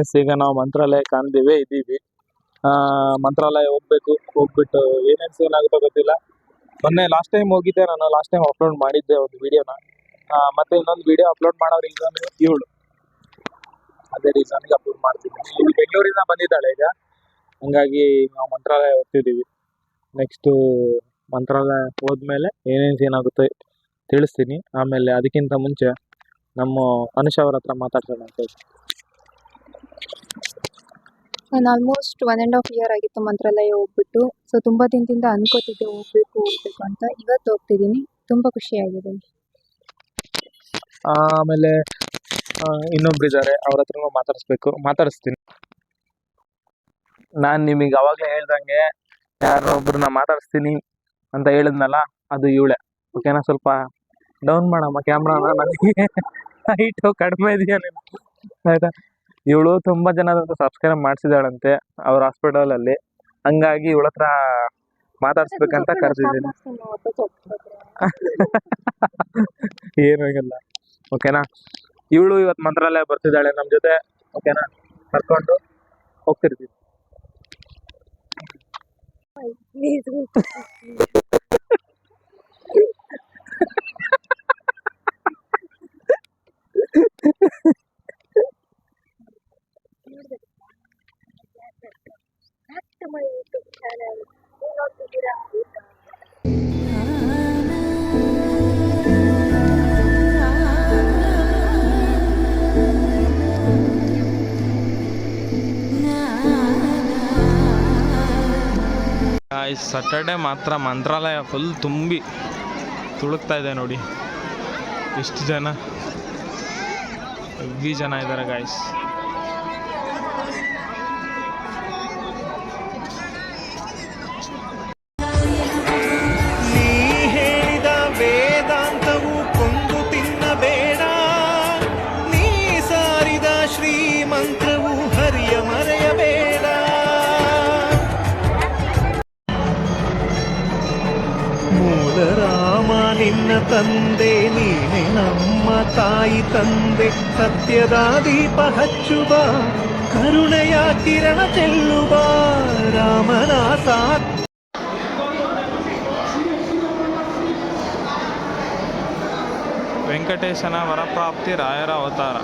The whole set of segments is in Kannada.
ಎಸ್ ಈಗ ನಾವು ಮಂತ್ರಾಲಯ ಕಾಣ್ತೀವಿ ಇದ್ದೀವಿ ಮಂತ್ರಾಲಯ ಹೋಗ್ಬೇಕು, ಹೋಗ್ಬಿಟ್ಟು ಏನೇನು ಸೇಲ್ ಆಗುತ್ತೋ ಗೊತ್ತಿಲ್ಲ. ಮೊನ್ನೆ ಲಾಸ್ಟ್ ಟೈಮ್ ಹೋಗಿದ್ದೆ ನಾನು ಲಾಸ್ಟ್ ಟೈಮ್ ಅಪ್ಲೋಡ್ ಮಾಡಿದ್ದೆ ಒಂದು ವಿಡಿಯೋನ ಮತ್ತೆ ಇನ್ನೊಂದು ವಿಡಿಯೋ ಅಪ್ಲೋಡ್ ಮಾಡೋ ರೀಸನ್ ಇವಳು. ಅದೇ ರೀಸನ್ಗೆ ಅಪ್ಲೋಡ್ ಮಾಡ್ತೀನಿ ಇಲ್ಲಿ ಬೆಂಗಳೂರಿಂದ ಬಂದಿದ್ದಾಳೆ ಈಗ. ಹಂಗಾಗಿ ನಾವು ಮಂತ್ರಾಲಯ ಹೋಗ್ತಿದ್ದೀವಿ. ನೆಕ್ಸ್ಟು ಮಂತ್ರಾಲಯ ಹೋದ್ಮೇಲೆ ಏನೇನು ಏನಾಗುತ್ತೆ ತಿಳಿಸ್ತೀನಿ. ಆಮೇಲೆ ಅದಕ್ಕಿಂತ ಮುಂಚೆ ನಮ್ಮ ಅನುಷ್ ಅವ್ರ ಹತ್ರ ಮಾತಾಡ್ಸೋಣ ಅಂತ ನಾನು almost one and half year ಆಗಿತ್ತು ಮಂತ್ರಾಲಯ ಹೋಗ್ಬಿಟ್ಟು. ಸೊ ತುಂಬ ದಿನದಿಂದ ಅನ್ಕೋತಿದ್ದೆ ಹೋಗ್ಬೇಕು ಹೋಗ್ಬೇಕು ಅಂತ. ಇವತ್ತು ಹೋಗ್ತಿದ್ದೀನಿ. ತುಂಬ ಖುಷಿಯಾಗಿದೆ ಆಮೇಲೆ ಇನ್ನೊಬ್ರು ಇದ್ದಾರೆ. ಅವ್ರ ಹತ್ರನೂ ಮಾತಾಡಿಸ್ಬೇಕು. ಮಾತಾಡಿಸ್ತೀನಿ. ನಾನು ನಿಮಗೆ ಅವಾಗಲೇ ಹೇಳ್ದಂಗೆ, ಯಾರೋ ಒಬ್ರನ್ನ ಮಾತಾಡಿಸ್ತೀನಿ ಅಂತ ಹೇಳಿದ್ನಲ್ಲ, ಅದು ಇವಳೆ. ಓಕೆನಾ? ಸ್ವಲ್ಪ ಡೌನ್ ಮಾಡಮ್ಮ ಕ್ಯಾಮ್ರಾನ ನನಗೆ ಹೈಟು ಕಡಿಮೆ ಇದೆಯಾ ನೀನು ಆಯ್ತಾ? ಇವಳು ತುಂಬ ಜನ ಸಬ್ಸ್ಕ್ರೈಬ್ ಮಾಡಿಸಿದಾಳಂತೆ ಅವ್ರ ಹಾಸ್ಪಿಟಲಲ್ಲಿ ಹಂಗಾಗಿ ಇವಳ ಹತ್ರ ಮಾತಾಡ್ಸ್ಬೇಕಂತ ಕರೆದಿದ್ದೀನಿ. ಏನು ಆಗಿಲ್ಲ. ಓಕೆನಾ? ಇವಳು ಇವತ್ತು ಮಂತ್ರಾಲಯ ಬರ್ತಿದ್ದಾಳೆ ನಮ್ಮ ಜೊತೆ. ಓಕೆನಾ? ಕರ್ಕೊಂಡು ಹೋಗ್ತಿರ್ತೀವಿ ಸಟರ್ಡೆ ಮಾತ್ರ ಮಂತ್ರಾಲಯ ಫುಲ್ ತುಂಬಿ ತುಳುಕ್ತಾ ಇದೆ ನೋಡಿ. ಎಷ್ಟು ಜನ? ಹೆವಿ ಜನ ಇದ್ದಾರೆ ಗಾಯ್ಸ್ ತಂದೆ ನೀನೆ ನಮ್ಮ ತಾಯಿ ತಂದೆ ಸತ್ಯದ ದೀಪ ಹಚ್ಚುವ ಕರುಣೆಯ ಕಿರಣ ಚೆಲ್ಲುವ ರಾಮನ ಸಾ ವೆಂಕಟೇಶನ ವರಪ್ರಾಪ್ತಿ ರಾಯರ ಅವತಾರ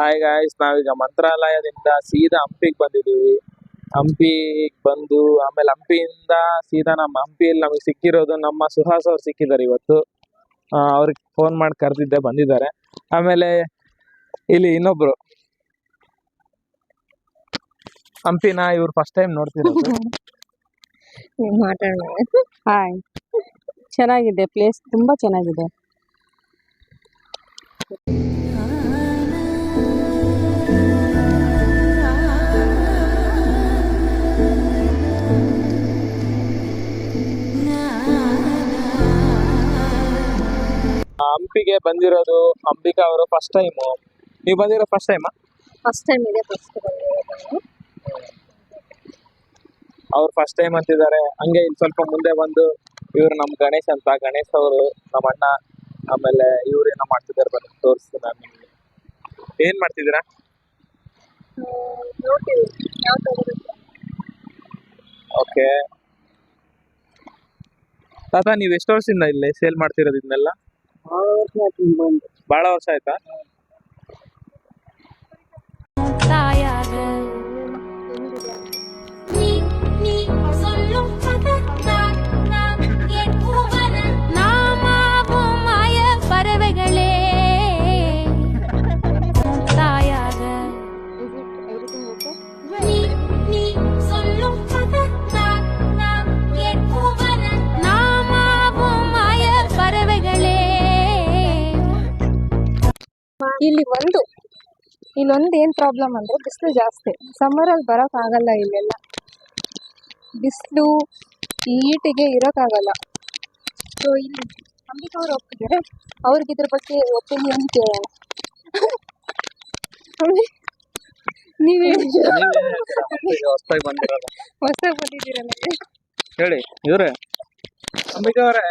ಹಾಯ್ ಗಾಯ್ಸ್ ನಾವೀಗ ಮಂತ್ರಾಲಯದಿಂದ ಸೀದಾ ಹಂಪಿಗೆ ಬಂದಿದ್ದೀವಿ. ಹಂಪಿಗೆ ಬಂದು ಆಮೇಲೆ ಹಂಪಿಯಿಂದ ಸೀದಾ ನಮ್ಮ ಹಂಪಿಯಲ್ಲಿ ನಮಗೆ ಸಿಕ್ಕಿರೋದು ನಮ್ಮ ಸುಹಾಸ್ ಅವ್ರು ಸಿಕ್ಕಿದ್ದಾರೆ ಇವತ್ತು. ಅವ್ರಿಗೆ ಫೋನ್ ಮಾಡಿ ಕರೆದಿದ್ದೆ, ಬಂದಿದ್ದಾರೆ. ಆಮೇಲೆ ಇಲ್ಲಿ ಇನ್ನೊಬ್ರು. ಹಂಪಿನ ಇವ್ರು ಫಸ್ಟ್ ಟೈಮ್ ನೋಡ್ತಿರೋದು. ಹಾಯ್ ಚೆನ್ನಾಗಿದೆ ಪ್ಲೇಸ್ ತುಂಬಾ ಚೆನ್ನಾಗಿದೆ. ಹಂಪಿಗೆ ಬಂದಿರೋದು ಅಂಬಿಕಾ ಅವರು ಫಸ್ಟ್ ಟೈಮ್ ನೀವು ಬಂದಿರೋ ಫಸ್ಟ್ ಟೈಮಾ ಫಸ್ಟ್ ಟೈಮ್ ಇದೆ ಫಸ್ಟ್ ಬಂದಿರೋದು ಅವ್ರು. ಫಸ್ಟ್ ಟೈಮ್ ಅಂತಿದ್ದಾರೆ. ಹಂಗೆ ಇಲ್ಲಿ ಸ್ವಲ್ಪ ಮುಂದೆ ಬಂದು ಇವ್ರು ನಮ್ಮ ಗಣೇಶ್ ಅಂತ ಗಣೇಶ್ ಅವರು ನಮ್ಮ ಅಣ್ಣ ಆಮೇಲೆ ಇವ್ರು ಏನೋ ಮಾಡ್ತಿದ್ದಾರೆ ಬನ್ನಿ ತೋರಿಸ್ತೀನಿ ನಾನು ನಿಮಗೆ. ಏನ್ ಮಾಡ್ತಿದ್ದೀರಾ? ಓಕೆ ತಾತ ನೀವು ಎಷ್ಟು ವರ್ಷದಿಂದ ಇಲ್ಲಿ ಸೇಲ್ ಮಾಡ್ತಿರೋದು ಇದನ್ನೆಲ್ಲ? ಭಾಳ ವರ್ಷ ಆಯ್ತಾ ಇಲ್ಲಿ ಒಂದು. ಇಲ್ಲೊಂದು ಏನು ಪ್ರಾಬ್ಲಮ್ ಅಂದರೆ ಬಿಸಿಲು ಜಾಸ್ತಿ. ಸಮ್ಮರಲ್ಲಿ ಬರೋಕ್ಕಾಗಲ್ಲ ಇಲ್ಲೆಲ್ಲ. ಬಿಸಿಲು ಈಟಿಗೆ ಇರೋಕ್ಕಾಗಲ್ಲ. ಸೊ ಇಲ್ಲಿ ಅಂಬಿಕಾ ಅವ್ರು ಹೋಗ್ತಿದ್ದಾರೆ ಅವ್ರಿಗೆ ಇದ್ರ ಬಗ್ಗೆ ಒಪಿನಿಯನ್ ಕೇಳೋಣ. ನೀವೇ ಹೊಸದಾಗಿ ಬಂದಿರಲ್ಲ ಹೊಸದಾಗಿ ಬಂದಿದ್ದೀರ ನನಗೆ ಹೇಳಿ ಇವರೇ. ಅಂಬಿಕಾ ಅವರೇ.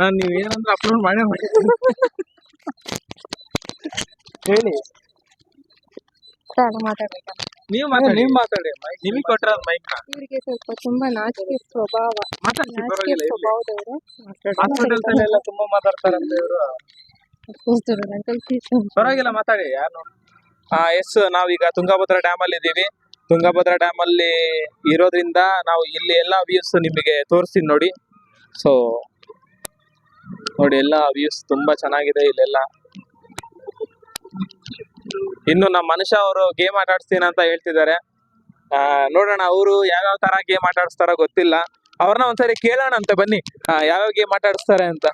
ನಾನು ನೀವು ಏನಂದ್ರೆ ಅಪ್ಲೋಡ್ ಮಾಡೇ ಮಾಡಿದ್ದೀನಿ ಹೇಳಿ. ಮಾತಾಡ್ಬೇಕಾ ನೀವು ಮಾತಾಡಿ. ನೀವು ಮಾತಾಡಿ ನಿಮಗೆ ಕೊಟ್ರ ಮೈಕ್ ಇವರಿಗೆ ಸ್ವಲ್ಪ ತುಂಬಾ ನಾಚಿಕೆ ಸ್ವಭಾವ ಮಾತಾಡ್ಸಿ ನಾಚಿಕೆ ಪರವಾಗಿಲ್ಲ ಇರ್ಲಿ ಸ್ವಭಾವದವರು. ಹಾಸ್ಪಿಟಲ್ಸ್ ಎಲ್ಲ ತುಂಬಾ ಮಾತಾಡ್ತಾರಂತೆ ಇವರು. ಪರವಾಗಿಲ್ಲ ಮಾತಾಡಿ ಯಾರು ಆ ಎಸ್ ನಾವೀಗ ತುಂಗಭದ್ರಾ ಡ್ಯಾಮ್ ಅಲ್ಲಿ ಇದೀವಿ. ತುಂಗಭದ್ರಾ ಡ್ಯಾಮ್ ಅಲ್ಲಿ ಇರೋದ್ರಿಂದ ನಾವು ಇಲ್ಲಿ ಎಲ್ಲಾ ವ್ಯೂಸ್ ನಿಮಗೆ ತೋರಿಸ್ತೀನಿ ನೋಡಿ. ಸೊ ನೋಡಿ ಎಲ್ಲಾ ವ್ಯೂಸ್ ತುಂಬಾ ಚೆನ್ನಾಗಿದೆ ಇಲ್ಲೆಲ್ಲ. ಇನ್ನು ನಮ್ಮ ಮನುಷ್ಯ ಅವರು ಗೇಮ್ ಆಟ ಆಡಿಸ್ತೀನಿ ಅಂತ ಹೇಳ್ತಿದ್ದಾರೆ. ನೋಡೋಣ, ಅವರು ಯಾವ್ಯಾವ ತರ ಗೇಮ್ ಆಟ ಆಡಿಸ್ತಾರ ಗೊತ್ತಿಲ್ಲ. ಅವ್ರನ್ನ ಒಂದ್ಸರಿ ಕೇಳೋಣ ಅಂತ ಬನ್ನಿ. ಯಾವ ಗೇಮ್ ಆಟ ಆಡಿಸ್ತಾರೆ ಅಂತ.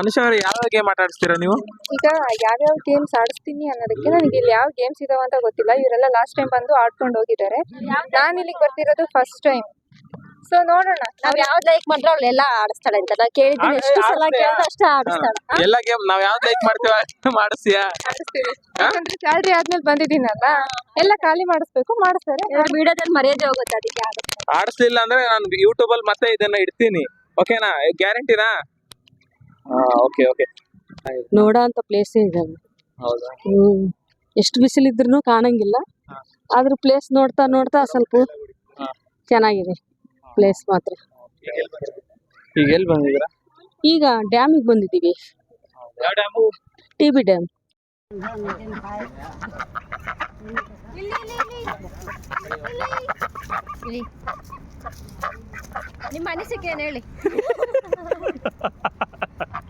ಅನುಷ ಅವ್ರೆ, ಯಾವ್ಯಾವ ಗೇಮ್ ಆಟ ಆಡಿಸ್ತೀರಾ ನೀವು? ಈಗ ಯಾವ್ಯಾವ ಗೇಮ್ಸ್ ಆಡಿಸ್ತೀನಿ ಅನ್ನೋದಕ್ಕೆ ನನಗೆ ಇಲ್ಲಿ ಯಾವ ಗೇಮ್ಸ್ ಇದಾವ ಅಂತ ಗೊತ್ತಿಲ್ಲ. ಇವರೆಲ್ಲ ಲಾಸ್ಟ್ ಟೈಮ್ ಬಂದು ಆಡ್ಕೊಂಡು ಹೋಗಿದ್ದಾರೆ. ನಾನು ಇಲ್ಲಿಗೆ ಬರ್ತಿರೋದು ಫಸ್ಟ್ ಟೈಮ್ ಸೊ ನೋಡೋಣ. ನಾವ್ ಯಾವ್ದ್ ಲೈಕ್ ಮಾಡ್ರೆ ಎಲ್ಲ ಆಡಿಸ್ತಾಳೆ ಅಂತ. ನಾ ಕೇಳಿದ್ದೀನಿ ಎಷ್ಟು ಸಲ? ಕೇಳಿದ್ರೆ ಅಷ್ಟೇ ಆಡಿಸ್ತಾಳೆ. ಎಲ್ಲ ಗೇಮ್ ನಾವ್ ಯಾವ್ದು ಲೈಕ್ ಮಾಡ್ತೀವ ಮಾಡಿಸ್ತೀಯಾ? ಆಡಿಸ್ತೀವಿ ಯಾಕಂದ್ರೆ ಸ್ಯಾಲ್ರಿ ಆದ್ಮೇಲೆ ಬಂದಿದ್ದೀನಲ್ಲ ಎಲ್ಲ ಖಾಲಿ ಮಾಡಿಸ್ಬೇಕು ಮಾಡಿಸ್ತಾರೆ. ವಿಡಿಯೋದಲ್ಲಿ ಮರ್ಯಾದೆ ಹೋಗುತ್ತೆ ಅದಕ್ಕೆ ಆಡಿಸ್ಲಿಲ್ಲ ಅಂದ್ರೆ ನಾನು ಯೂಟ್ಯೂಬ್ ಅಲ್ಲಿ ಮತ್ತೆ ಇದನ್ನ ಇಡ್ತೀನಿ. ಓಕೆನಾ ಗ್ಯಾರಂಟಿನಾ ಓಕೆ ಓಕೆ ನೋಡೋ ಅಂತ ಪ್ಲೇಸೇ ಇದೆ. ಹೌದಾ? ಹ್ಮ್. ಎಷ್ಟು ಬಿಸಿಲಿದ್ರು ಕಾಣಂಗಿಲ್ಲ. ಆದ್ರೂ ಪ್ಲೇಸ್ ನೋಡ್ತಾ ನೋಡ್ತಾ ಸ್ವಲ್ಪ ಚೆನ್ನಾಗಿದೆ. ಪ್ಲೇಸ್ ಮಾತ್ರ. ಈಗ ಎಲ್ಲಿ ಬಂದಿದ್ದೀರಾ? ಈಗ ಡ್ಯಾಮಿಗೆ ಬಂದಿದ್ದೀವಿ. ಯಾವ ಡ್ಯಾಮು ಟಿ ಬಿ ಡ್ಯಾಮ್ ನಿಮ್ಮ ಅನಿಸಿಕೆ ಏನು ಹೇಳಿ?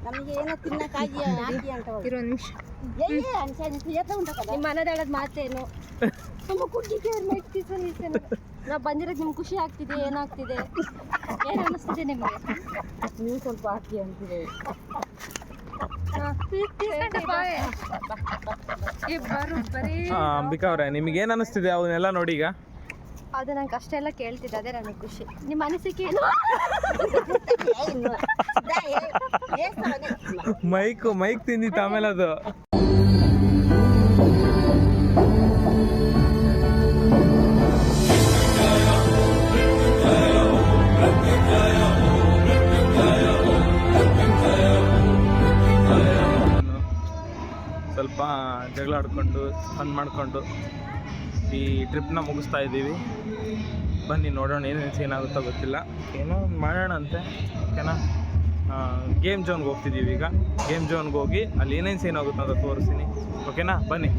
ನಮಗೆ ಏನೋ ತಿನ್ನಕ್ಕಾಗಿ ಅಂತ ಇರೋ ನಿಮಿಷ. ನಿಮ್ಮ ಮನದಾಳದ ಮಾತೇನು? ನಮ್ಮ ಕುಡ್ಲಿಕ್ಕೆ ನಾವು ಬಂದಿರೋದು ನಿಮ್ಗೆ ಖುಷಿ ಆಗ್ತಿದೆ ಏನಾಗ್ತಿದೆ ಏನು ಅನ್ನಿಸ್ತಿದೆ ನಿಮಗೆ ನೀವು ಸ್ವಲ್ಪ ಹಾಕಿ ಅಂತಿದೆ ಇಬ್ಬರು ಬರೀ ಅಂಬಿಕಾ ಅವರೇ ನಿಮ್ಗೆ ಏನ್ ಅನಿಸ್ತಿದೆ ಅವನ್ನೆಲ್ಲ ನೋಡಿ ಈಗ ಅದು ನಂಗೆ ಅಷ್ಟೆಲ್ಲ ಕೇಳ್ತಿದ್ದೆ ಅದೇ ನನಗೆ ಖುಷಿ ನಿಮ್ಮ ಅನಿಸಿಕೆ ಏನು ಮೈಕ್ ಮೈಕ್ ತಿಂದಿತ್ತು ಆಮೇಲೆ ಅದು ಸ್ವಲ್ಪ ಜಗಳ ಆಡ್ಕೊಂಡು ಫನ್ ಮಾಡಿಕೊಂಡು ಈ ಟ್ರಿಪ್ನ ಮುಗಿಸ್ತಾ ಇದ್ದೀವಿ. ಬನ್ನಿ ನೋಡೋಣ ಏನೇನು ಸೀನ್ ಆಗುತ್ತೋ ಗೊತ್ತಿಲ್ಲ. ಏನೋ ಮಾಡೋಣ ಅಂತೆ. ಓಕೆನಾ? ಗೇಮ್ ಜೋನ್ಗೆ ಹೋಗ್ತಿದ್ದೀವಿ ಈಗ. ಗೇಮ್ ಜೋನ್ಗೆ ಹೋಗಿ ಅಲ್ಲಿ ಏನೇನು ಸೀನ್ ಆಗುತ್ತೆ ಅಂತ ತೋರಿಸ್ತೀನಿ. ಓಕೆನಾ? ಬನ್ನಿ.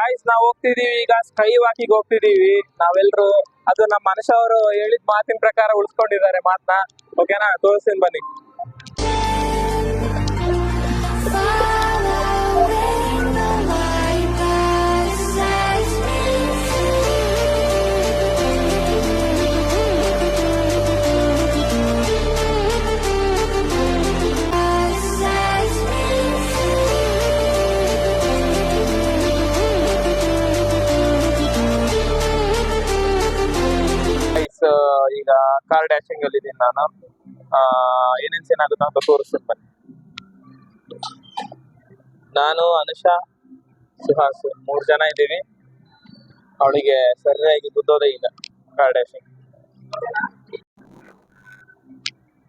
ಗಾಯ್ಸ್ ನಾವು ಹೋಗ್ತಿದ್ದೀವಿ ಈಗ. ಸ್ಕೈ ವಾಕಿಗೆ ಹೋಗ್ತಿದ್ದೀವಿ. ನಾವೆಲ್ಲರೂ ಅದು ನಮ್ಮ ಮನುಷ್ಯ ಅವರು ಹೇಳಿದ ಮಾತಿನ ಪ್ರಕಾರ ಉಳಿಸ್ಕೊಂಡಿದ್ದಾರೆ ಮಾತನ್ನ ಓಕೆನಾ? ತೋರಿಸ್ತೀನಿ ಬನ್ನಿ. ಕಾರ್ ಡ್ಯಾಶಿಂಗ್ ಅಲ್ಲಿ ಇದೀನಿ ನಾನು. ಏನೇನು ಸೀನ್ ಆಗುತ್ತೆ ಅಂತ ತೋರಿಸ್ತೀನಿ ಬನ್ನಿ. ನಾನು, ಅನುಷಾ, ಸುಹಾಸ್ ಮೂರು ಜನ ಇದ್ದೀವಿ. ಅವಳಿಗೆ ಸರಿಯಾಗಿ ಗುದ್ದೋದೇ ಇಲ್ಲ ಕಾರ್ ಡ್ಯಾಶಿಂಗ್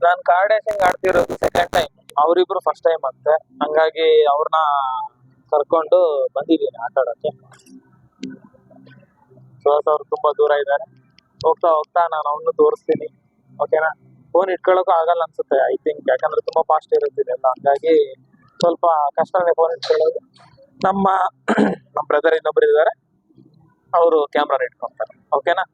ನಾನು ಕಾರ್ ಡ್ಯಾಶಿಂಗ್ ಆಡ್ತಿರೋದು ಸೆಕೆಂಡ್ ಟೈಮ್ ಅವರಿಬ್ರು ಫಸ್ಟ್ ಟೈಮ್ ಅಂತೆ ಹಂಗಾಗಿ ಅವ್ರನ್ನ ಕರ್ಕೊಂಡು ಬಂದಿದ್ದೀನಿ ಆಟ ಆಡೋಕ್ಕೆ. ಸುಹಾಸ್ ಅವ್ರು ತುಂಬಾ ದೂರ ಇದ್ದಾರೆ. ಹೋಗ್ತಾ ಹೋಗ್ತಾ ನಾನು ಅವನು ತೋರಿಸ್ತೀನಿ. ಓಕೆನಾ ಫೋನ್ ಇಟ್ಕೊಳ್ಳೋಕ್ಕೂ ಆಗಲ್ಲ ಅನ್ಸುತ್ತೆ ಐ ತಿಂಕ್ ಯಾಕಂದ್ರೆ ತುಂಬಾ ಫಾಸ್ಟ್ ಇರುತ್ತೆ ಇದೆಲ್ಲ. ಹಂಗಾಗಿ ಸ್ವಲ್ಪ ಕಷ್ಟನೇ ಫೋನ್ ಇಟ್ಕೊಳ್ಳೋದು. ನಮ್ಮ ನಮ್ಮ ಬ್ರದರ್ ಇನ್ನೊಬ್ರು ಇದ್ದಾರೆ. ಅವರು ಕ್ಯಾಮ್ರಾ ಇಟ್ಕೊಂತಾರೆ. ಓಕೆನಾ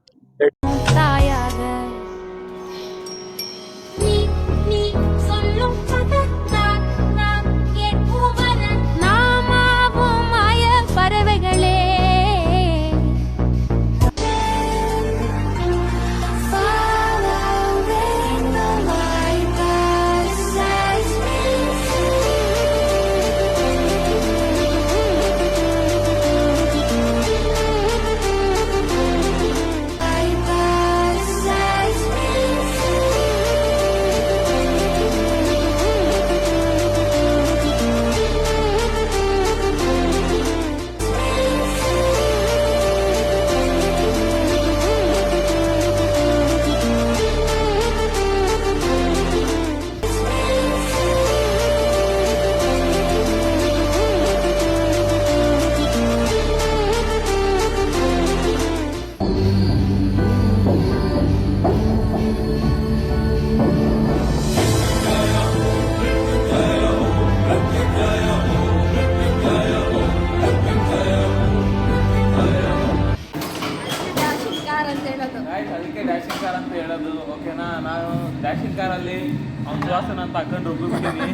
ಅವ್ನ ಜಾಸ್ತಿ ಅಂತ ತಗೊಂಡು ರುಬ್ಬಿಬಿಟ್ಟಿದ್ದೀನಿ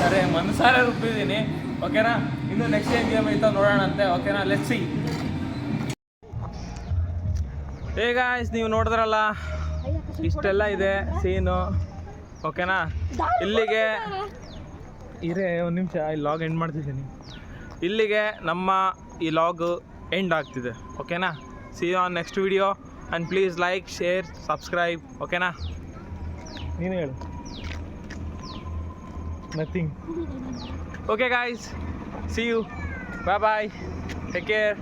ಸರಿ, ಮನಸಾರೆ ರುಬ್ಬಿದ್ದೀನಿ. ಓಕೆನಾ ಇನ್ನು ನೆಕ್ಸ್ಟ್ ಏನು ಗೇಮ್ ಐತೋ ನೋಡೋಣಂತೆ. ಓಕೆನಾ ಲೆಟ್ ಸಿ ಈಗ ನೀವು ನೋಡಿದ್ರಲ್ಲ? ಇಷ್ಟೆಲ್ಲ ಇದೆ ಸೀನು. ಓಕೆನಾ ಇಲ್ಲಿಗೆ ಇರೇ, ಒಂದು ನಿಮಿಷ, ಈ ಲಾಗ್ ಎಂಡ್ ಮಾಡ್ತಿದ್ದೀನಿ. ಇಲ್ಲಿಗೆ ನಮ್ಮ ಈ ಲಾಗ್ ಎಂಡ್ ಆಗ್ತಿದೆ. ಓಕೆನಾ see on next video and please like share subscribe ಓಕೆನಾ ನೀನು ಹೇಳು. Nothing okay guys see you bye bye take care